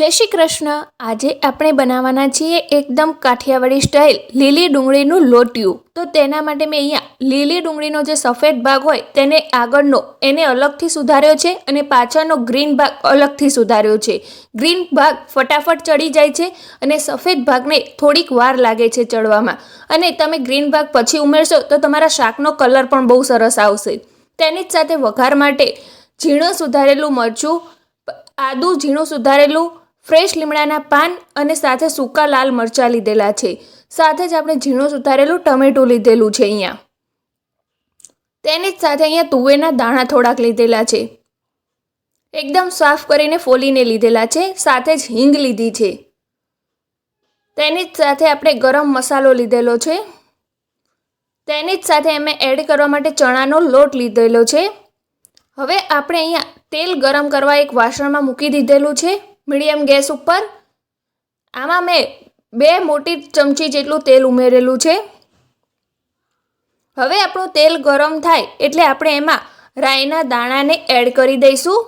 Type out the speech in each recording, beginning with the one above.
જય શ્રી કૃષ્ણ. આજે આપણે બનાવવાના છીએ એકદમ કાઠિયાવાડી સ્ટાઇલ લીલી ડુંગળીનું લોટિયું. તો તેના માટે મેં અહીંયા લીલી ડુંગળીનો જે સફેદ ભાગ હોય તેને આગળનો એને અલગથી સુધાર્યો છે અને પાછળનો ગ્રીન ભાગ અલગથી સુધાર્યો છે. ગ્રીન ભાગ ફટાફટ ચડી જાય છે અને સફેદ ભાગને થોડીક વાર લાગે છે ચડવામાં. અને તમે ગ્રીન ભાગ પછી ઉમેરશો તો તમારા શાકનો કલર પણ બહુ સરસ આવશે. તેની જ સાથે વઘાર માટે ઝીણું સુધારેલું મરચું, આદું ઝીણું સુધારેલું ફ્રેશ લીમડાના પાન અને સાથે સૂકા લાલ મરચાં લીધેલા છે. સાથે જ આપણે ઝીણું સુધારેલું ટમેટું લીધેલું છે અહીંયા. તેની જ સાથે અહીંયા તુવેરના દાણા થોડાક લીધેલા છે. એકદમ સાફ કરીને ફોલીને લીધેલા છે. સાથે જ હિંગ લીધી છે. તેની જ સાથે આપણે ગરમ મસાલો લીધેલો છે. તેની જ સાથે અમે એડ કરવા માટે ચણાનો લોટ લીધેલો છે. હવે આપણે અહીંયા તેલ ગરમ કરવા એક વાસણમાં મૂકી દીધેલું છે. મીડિયમ ગેસ ઉપર. આમાં મેં બે મોટી ચમચી જેટલું તેલ ઉમેરેલું છે. હવે આપણું તેલ ગરમ થાય એટલે આપણે એમાં રાઈના દાણાને એડ કરી દઈશું.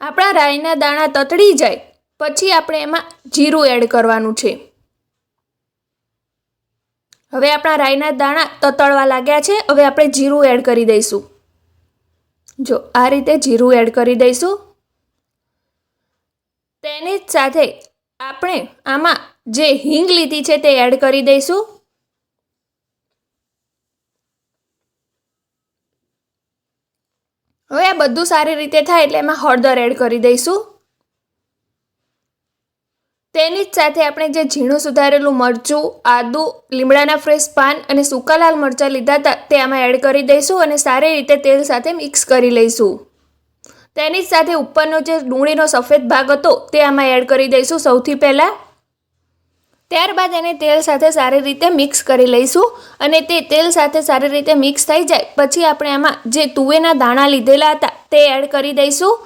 આપણા રાઈના દાણા તતડી જાય, પછી આપણે એમાં જીરું એડ કરવાનું છે. હવે આપણા રાઈના દાણા તતળવા લાગ્યા છે, હવે આપણે જીરું એડ કરી દઈશું. જો આ રીતે જીરું એડ કરી દઈશું. તેની જ સાથે આપણે આમાં જે હિંગ લીધી છે તે એડ કરી દઈશું. હવે આ બધું સારી રીતે થાય એટલે એમાં હળદર એડ કરી દઈશું. તેની જ સાથે આપણે જે ઝીણું સુધારેલું મરચું, આદું, લીમડાના ફ્રેશ પાન અને સૂકા લાલ મરચાં લીધા હતા, તે આમાં એડ કરી દઈશું અને સારી રીતે તેલ સાથે મિક્સ કરી લઈશું. તેની જ સાથે ઉપરનો જે ડુંગળીનો સફેદ ભાગ હતો, તે આમાં એડ કરી દઈશું સૌથી પહેલાં. ત્યારબાદ એને તેલ સાથે સારી રીતે મિક્સ કરી લઈશું અને તે તેલ સાથે સારી રીતે મિક્સ થઈ જાય, પછી આપણે આમાં જે તુવેના દાણા લીધેલા હતા, તે એડ કરી દઈશું.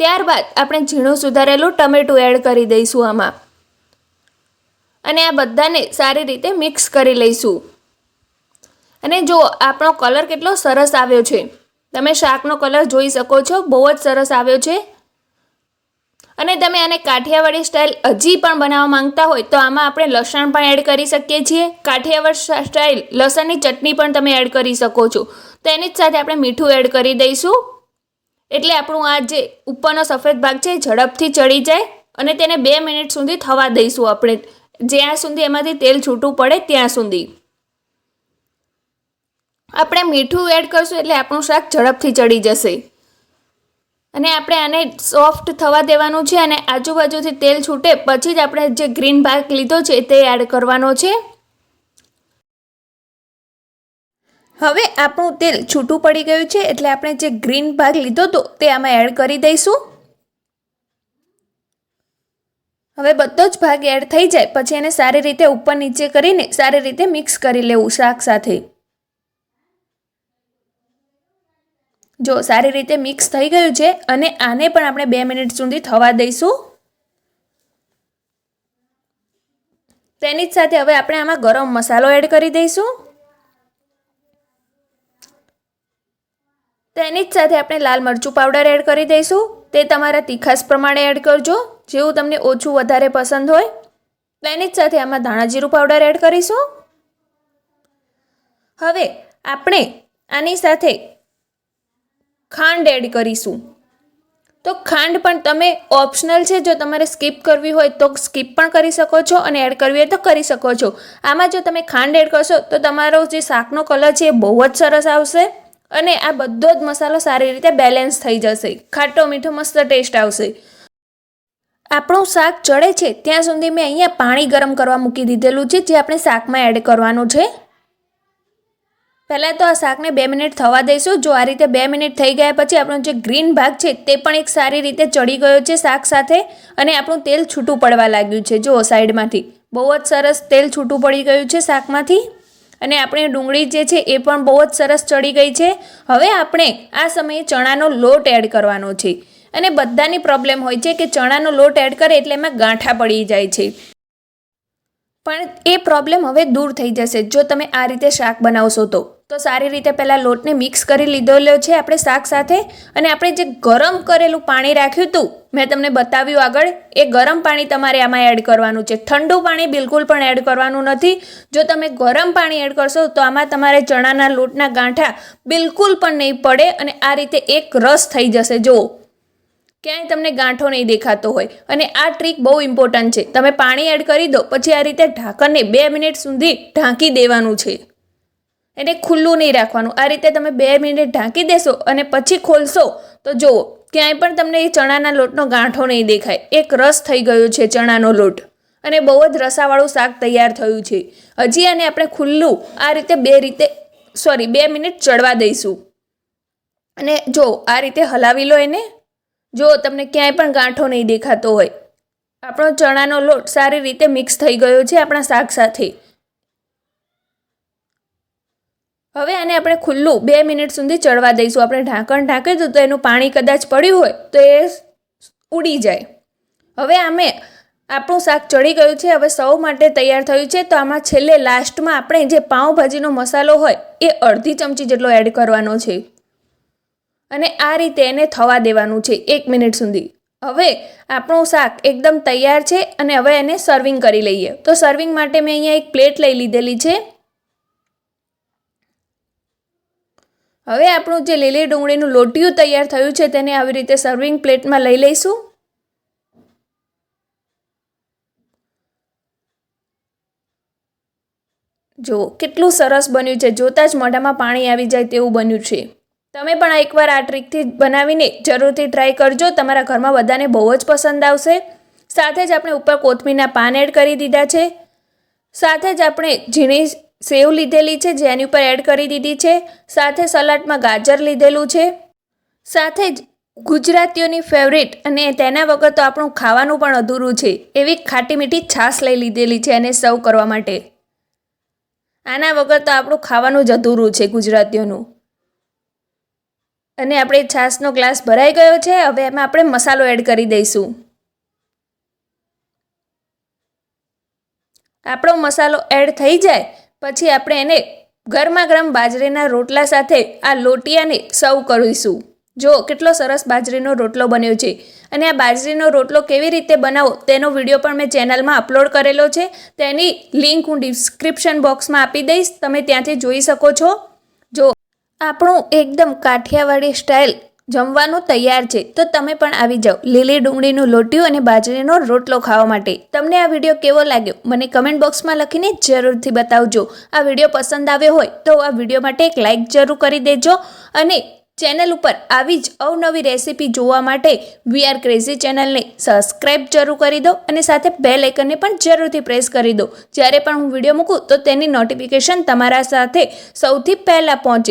ત્યારબાદ આપણે ઝીણું સુધારેલું ટમેટું એડ કરી દઈશું આમાં. અને આ બધાને સારી રીતે મિક્સ કરી લઈશું. અને જો આપણો કલર કેટલો સરસ આવ્યો છે. તમે શાકનો કલર જોઈ શકો છો, બહુ જ સરસ આવ્યો છે. અને તમે આને કાઠિયાવાડી સ્ટાઇલ હજી પણ બનાવવા માંગતા હોય તો આમાં આપણે લસણ પણ એડ કરી શકીએ છીએ. કાઠિયાવાડ સ્ટાઇલ લસણની ચટણી પણ તમે એડ કરી શકો છો. તો એની જ સાથે આપણે મીઠું એડ કરી દઈશું. એટલે આપણું આ જે ઉપરનો સફેદ ભાગ છે ઝડપથી ચડી જાય અને તેને બે મિનિટ સુધી થવા દઈશું આપણે. જ્યાં સુધી એમાંથી તેલ છૂટું પડે ત્યાં સુધી. આપણે મીઠું એડ કરશું એટલે આપણું શાક ઝડપથી ચડી જશે. અને આપણે આને સોફ્ટ થવા દેવાનું છે અને આજુબાજુથી તેલ છૂટે પછી જ આપણે જે ગ્રીન ભાગ લીધો છે તે એડ કરવાનો છે. હવે આપણું તેલ છૂટું પડી ગયું છે એટલે આપણે જે ગ્રીન ભાગ લીધો હતો તે આમાં એડ કરી દઈશું. હવે બધો જ ભાગ એડ થઈ જાય, પછી એને સારી રીતે ઉપર નીચે કરીને સારી રીતે મિક્સ કરી લેવું શાક સાથે. જો સારી રીતે મિક્સ થઈ ગયું છે અને આને પણ આપણે બે મિનિટ સુધી થવા દઈશું. તેની જ સાથે હવે આપણે આમાં ગરમ મસાલો એડ કરી દઈશું. તેની જ સાથે આપણે લાલ મરચું પાવડર એડ કરી દઈશું. તે તમારા તીખાસ પ્રમાણે એડ કરજો. જેવું તમને ઓછું વધારે પસંદ હોય તેની જ સાથે આમાં ધાણા જીરું પાવડર એડ કરીશું. હવે આપણે આની સાથે ખાંડ એડ કરીશું. તો ખાંડ પણ તમે ઓપ્શનલ છે, જો તમારે સ્કીપ કરવી હોય તો સ્કીપ પણ કરી શકો છો અને એડ કરવી હોય તો કરી શકો છો. આમાં જો તમે ખાંડ એડ કરશો, તો તમારો જે શાકનો કલર છે એ બહુ જ સરસ આવશે અને આ બધો જ મસાલો સારી રીતે બેલેન્સ થઈ જશે. ખાટો મીઠો મસ્ત ટેસ્ટ આવશે. આપણું શાક ચડે છે, ત્યાં સુધી મેં અહીંયા પાણી ગરમ કરવા મૂકી દીધેલું છે, જે આપણે શાકમાં એડ કરવાનું છે. પહેલાં તો આ શાકને બે મિનિટ થવા દઈશું. જો આ રીતે બે મિનિટ થઈ ગયા પછી આપણો જે ગ્રીન ભાગ છે, તે પણ એક સારી રીતે ચડી ગયો છે શાક સાથે અને આપણું તેલ છૂટું પડવા લાગ્યું છે. જુઓ સાઈડમાંથી. બહુ જ સરસ તેલ છૂટું પડી ગયું છે શાકમાંથી અને આપણે ડુંગળી જે છે, એ પણ બહુ જ સરસ ચડી ગઈ છે. હવે આપણે આ સમયે ચણાનો લોટ એડ કરવાનો છે. અને બધાની પ્રોબ્લેમ હોય છે કે ચણાનો લોટ એડ કરે એટલે એમાં ગાંઠા પડી જાય છે. પણ એ પ્રોબ્લેમ હવે દૂર થઈ જશે. જો તમે આ રીતે શાક બનાવશો તો. તો સારી રીતે પહેલાં લોટને મિક્સ કરી લીધેલો છે આપણે શાક સાથે. અને આપણે જે ગરમ કરેલું પાણી રાખ્યું હતું, મેં તમને બતાવ્યું આગળ, એ ગરમ પાણી તમારે આમાં એડ કરવાનું છે. ઠંડુ પાણી બિલકુલ પણ એડ કરવાનું નથી. જો તમે ગરમ પાણી એડ કરશો તો આમાં તમારે ચણાના લોટના ગાંઠા બિલકુલ પણ નહીં પડે અને આ રીતે એક રસ થઈ જશે. જુઓ. ક્યાંય તમને ગાંઠો નહીં દેખાતો હોય. અને આ ટ્રીક બહુ ઇમ્પોર્ટન્ટ છે. તમે પાણી એડ કરી દો, પછી આ રીતે ઢાંકણને બે મિનિટ સુધી ઢાંકી દેવાનું છે. એને ખુલ્લું નહીં રાખવાનું. આ રીતે તમે બે મિનિટ ઢાંકી દેશો અને પછી ખોલશો તો જુઓ, ક્યાંય પણ તમને એ ચણાના લોટનો ગાંઠો નહીં દેખાય. એક રસ થઈ ગયો છે ચણાનો લોટ. અને બહુ જ રસાવાળું શાક તૈયાર થયું છે. હજી આને આપણે ખુલ્લું આ રીતે બે રીતે, સોરી, બે મિનિટ ચડવા દઈશું. અને જો આ રીતે હલાવી લો એને. જો તમને ક્યાંય પણ ગાંઠો નહીં દેખાતો હોય. આપણો ચણાનો લોટ સારી રીતે મિક્સ થઈ ગયો છે આપણા શાક સાથે. હવે આને આપણે ખુલ્લું બે મિનિટ સુધી ચડવા દઈશું. આપણે ઢાંકણ ઢાંકી દઉં તો એનું પાણી કદાચ પડ્યું હોય તો એ ઉડી જાય. હવે આમે આપણું શાક ચડી ગયું છે. હવે સૌ માટે તૈયાર થયું છે. તો આમાં છેલ્લે લાસ્ટમાં આપણે જે પાઉંભાજીનો મસાલો હોય એ અડધી ચમચી જેટલો એડ કરવાનો છે. અને આ રીતે એને થવા દેવાનું છે એક મિનિટ સુધી. હવે આપણું શાક એકદમ તૈયાર છે અને હવે એને સર્વિંગ કરી લઈએ. તો સર્વિંગ માટે મેં અહીંયા એક પ્લેટ લઈ લીધેલી છે. હવે આપણું જે લીલી ડુંગળીનું લોટિયું તૈયાર થયું છે તેને આવી રીતે સર્વિંગ પ્લેટમાં લઈ લઈશું. જો કેટલું સરસ બન્યું છે. જોતાં જ મોઢામાં પાણી આવી જાય તેવું બન્યું છે. તમે પણ એકવાર આ ટ્રીકથી બનાવીને જરૂરથી ટ્રાય કરજો. તમારા ઘરમાં બધાને બહુ જ પસંદ આવશે. સાથે જ આપણે ઉપર કોથમીરના પાન એડ કરી દીધા છે. સાથે જ આપણે ઝીણી સેવ લીધેલી છે જેની ઉપર એડ કરી દીધી છે. સાથે સલાડમાં ગાજર લીધેલું છે. સાથે જ ગુજરાતીઓની ફેવરિટ અને તેના વગર તો આપણું ખાવાનું પણ અધૂરું છે. એવી ખાટી મીઠી છાશ લઈ લીધેલી છે એને સર્વ કરવા માટે. આના વગર તો આપણું ખાવાનું જ અધૂરું છે ગુજરાતીઓનું. અને આપણે છાશનો ગ્લાસ ભરાઈ ગયો છે, હવે એમાં આપણે મસાલો એડ કરી દઈશું. આપણો મસાલો એડ થઈ જાય, પછી આપણે એને ગરમા ગરમ બાજરીના રોટલા સાથે આ લોટિયાને સર્વ કરીશું. જો કેટલો સરસ બાજરીનો રોટલો બન્યો છે. અને આ બાજરીનો રોટલો કેવી રીતે બનાવો તેનો વીડિયો પણ મેં ચેનલમાં અપલોડ કરેલો છે. તેની લિંક હું ડિસ્ક્રિપ્શન બોક્સમાં આપી દઈશ, તમે ત્યાંથી જોઈ શકો છો. જો આપણું એકદમ કાઠિયાવાડી સ્ટાઇલ જમવાનું તૈયાર છે, તો તમે પણ આવી જાઓ. લીલી ડુંગળીનું લોટિયું અને બાજરીનો રોટલો ખાવા માટે. તમને આ વીડિયો કેવો લાગ્યો? મને કમેન્ટ બોક્સમાં લખીને જરૂરથી બતાવજો. આ વીડિયો પસંદ આવ્યો હોય, તો આ વીડિયો માટે એક લાઇક જરૂર કરી દેજો અને ચેનલ ઉપર આવી જ અવનવી રેસીપી જોવા માટે વી આર ક્રેઝી ચેનલને સબસ્ક્રાઈબ જરૂર કરી દો અને સાથે બે લાઇકનને પણ જરૂરથી પ્રેસ કરી દો. જ્યારે પણ હું વીડિયો મૂકું, તો તેની નોટિફિકેશન તમારા સાથે સૌથી પહેલાં પહોંચે.